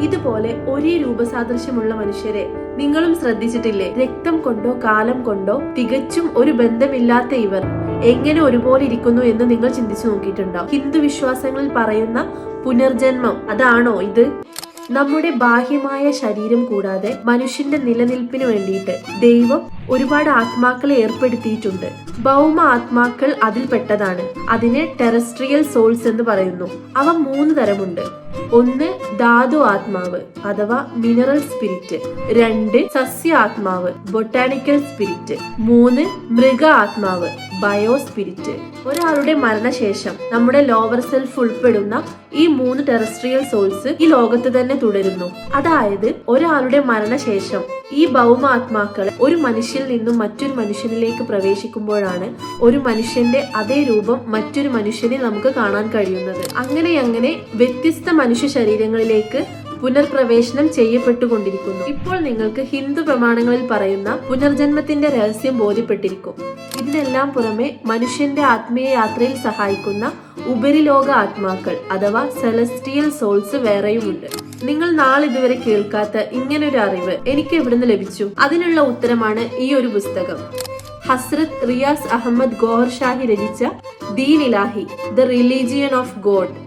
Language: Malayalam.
ഇതുപോലെ ഒരേ രൂപസാദൃശ്യമുള്ള മനുഷ്യരെ നിങ്ങളും ശ്രദ്ധിച്ചിട്ടില്ലേ? രക്തം കൊണ്ടോ കാലം കൊണ്ടോ തികച്ചും ഒരു ബന്ധമില്ലാത്ത ഇവർ എങ്ങനെ ഒരുപോലെ ഇരിക്കുന്നു എന്ന് നിങ്ങൾ ചിന്തിച്ചു നോക്കിയിട്ടുണ്ടോ? ഹിന്ദു വിശ്വാസങ്ങളിൽ പറയുന്ന പുനർജന്മം അതാണോ ഇത്? നമ്മുടെ ബാഹ്യമായ ശരീരം കൂടാതെ മനുഷ്യന്റെ നിലനിൽപ്പിന് വേണ്ടിയിട്ട് ദൈവം ഒരുപാട് ആത്മാക്കളെ ഏർപ്പെടുത്തിയിട്ടുണ്ട്. ഭൗമ ആത്മാക്കൾ അതിൽപ്പെട്ടതാണ് അതിനെ ടെറസ്ട്രിയൽ സോൾസ് എന്ന് പറയുന്നു. അവ മൂന്ന് തരമുണ്ട്. ഒന്ന് ധാതു ആത്മാവ് അഥവാ മിനറൽ സ്പിരിറ്റ്. രണ്ട് സസ്യ ആത്മാവ് ബൊട്ടാണിക്കൽ സ്പിരിറ്റ്. മൂന്ന് മൃഗ ആത്മാവ് ബയോ സ്പിരിറ്റ്. ഒരാളുടെ മരണശേഷം നമ്മുടെ ലോവർ സെൽഫ് ഉൾപ്പെടുന്ന ഈ മൂന്ന് ടെറസ്ട്രിയൽ സോൾസ് ഈ ലോകത്ത് തന്നെ തുടരുന്നു. അതായത് ഒരാളുടെ മരണശേഷം ഈ ഭൗമാത്മാക്കൾ ഒരു മനുഷ്യനിൽ നിന്നും മറ്റൊരു മനുഷ്യനിലേക്ക് പ്രവേശിക്കുമ്പോഴാണ് ഒരു മനുഷ്യന്റെ അതേ രൂപം മറ്റൊരു മനുഷ്യനെ നമുക്ക് കാണാൻ കഴിയുന്നത്. അങ്ങനെ അങ്ങനെ വ്യത്യസ്ത മനുഷ്യ ശരീരങ്ങളിലേക്ക് പുനർപ്രവേശനം ചെയ്യപ്പെട്ടുകൊണ്ടിരിക്കുന്നു. ഇപ്പോൾ നിങ്ങൾക്ക് ഹിന്ദു പ്രമാണങ്ങളിൽ പറയുന്ന പുനർജന്മത്തിന്റെ രഹസ്യം ബോധ്യപ്പെട്ടിരിക്കും. ഇതിനെല്ലാം പുറമെ മനുഷ്യന്റെ ആത്മീയ യാത്രയിൽ സഹായിക്കുന്ന ഉപരിലോക ആത്മാക്കൾ അഥവാ സെലസ്റ്റിയൽ സോൾസ് വേറെയുമുണ്ട്. നിങ്ങൾ നാളിതുവരെ കേൾക്കാത്ത ഇങ്ങനൊരു അറിവ് എനിക്ക് എവിടുന്ന് ലഭിച്ചു? അതിനുള്ള ഉത്തരമാണ് ഈ ഒരു പുസ്തകം. ഹസ്രത് റിയാസ് അഹമ്മദ് ഗോഹർ ഷാഹി രചിച്ച Deen Ilahi the religion of God.